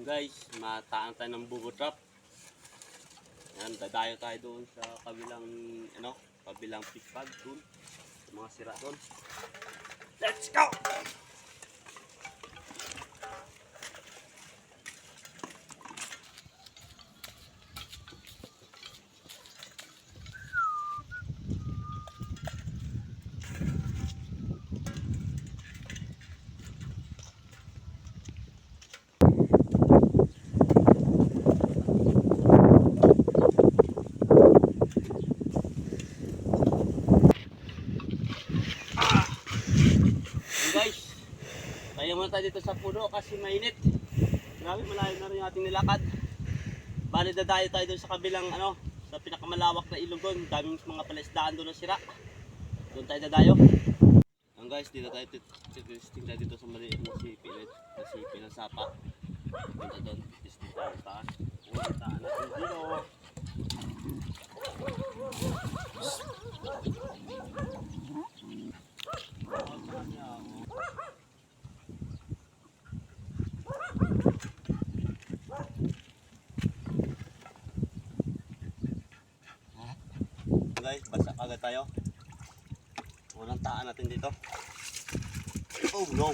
guys, mataan tayo ng bubo trap. Yan, dadayo tayo doon sa kabilang, ano, kabilang pad doon. Mga sira doon. Let's go! Yan guys, dito sa puno kasi mainit. Grabe, malayo na rin ating nilakad. Bali, dadayo tayo doon sa kabilang, ano, sa pinakamalawak na ilog doon. Daming mga palisdaan doon na sira. Doon tayo dadayo. Yan guys, dito tayo testing tayo dito sa maliit na sipi. Na sipi ng sapa. Punta doon, testing tayo taas. Punta natin dito. Tayo. Unang taan natin dito. Oh no!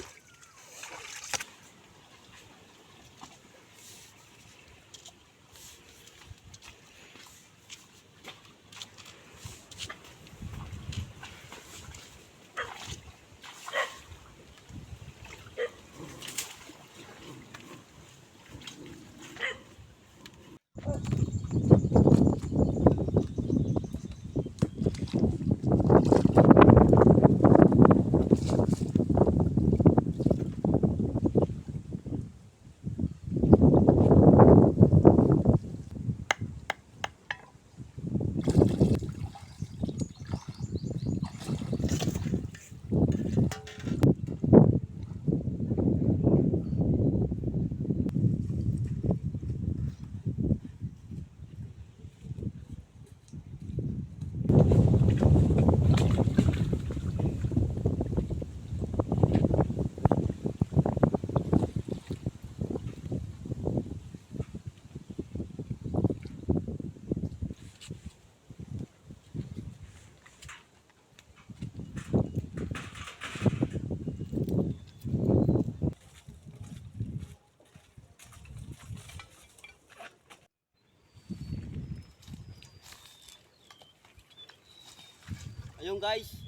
Ayun guys,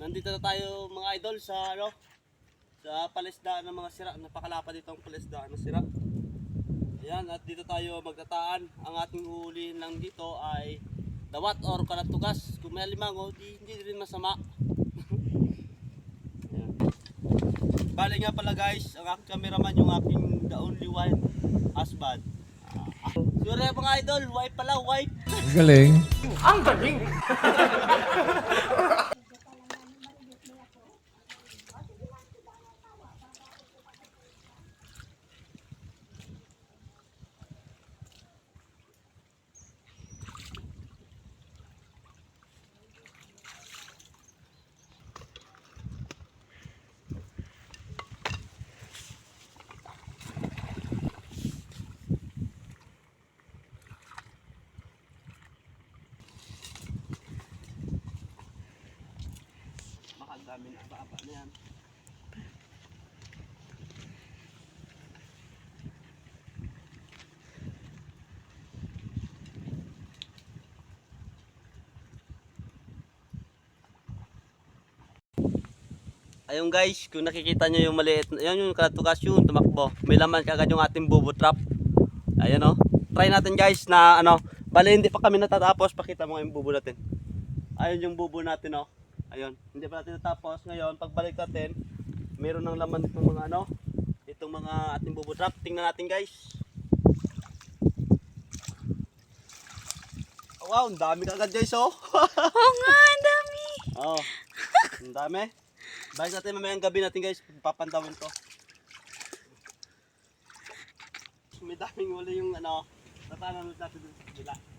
nandito na tayo mga idol sa ano sa palisdaan ng mga sira. Napakalapa dito ang palisdaan ng sira. Ayan, at dito tayo magtataan. Ang ating huli lang dito ay dawat or kalatugas. Kung may limango, di, hindi rin masama. Bali nga pala guys, ang aking cameraman yung aking the only one husband. Sorry mga idol, wife pala, wife. Galing. Ang dami na aba-aba na yan. Ayun guys, kung nakikita nyo yung maliit, yan yung kalatukas yun, tumakbo. May laman kagad yung ating bubo trap. Ayan o. Try natin guys na ano, bali hindi pa kami natatapos, pakita mo yung bubo natin. Ayun yung bubo natin o. Ayun, hindi pa natin natapos. Ngayon, pagbalik natin, meron ng laman itong mga ano, itong mga ating bubo trap. Tingnan natin guys. Oh, wow, ang dami kagad guys oh. Oo nga, ang dami. oh, ang dami. Balik natin mamayang gabi natin guys, papandawin to. May daming wala yung ano, tatanan natin dun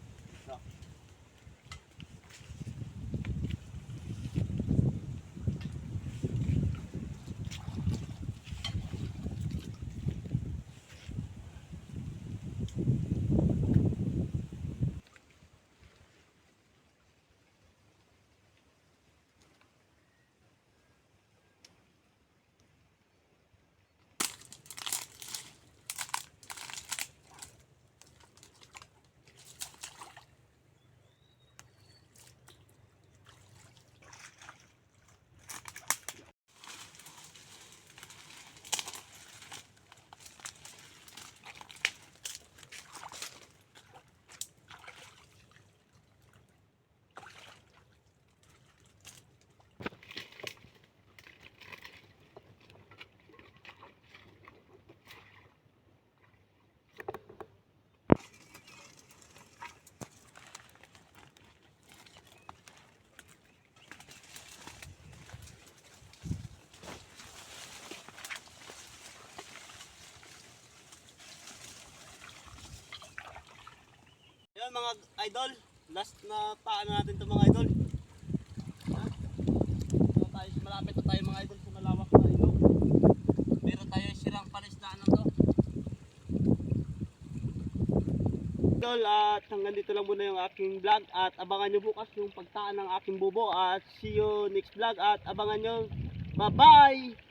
mga idol. Last na taan na natin ito mga idol. So, tayo, malapit na tayo mga idol sa malawak na ilog. Meron tayo sirang palisdaan na to. Idol, at hanggang dito lang muna yung aking vlog at abangan nyo bukas yung pagtaan ng aking bubo at see you next vlog at abangan nyo. Bye-bye!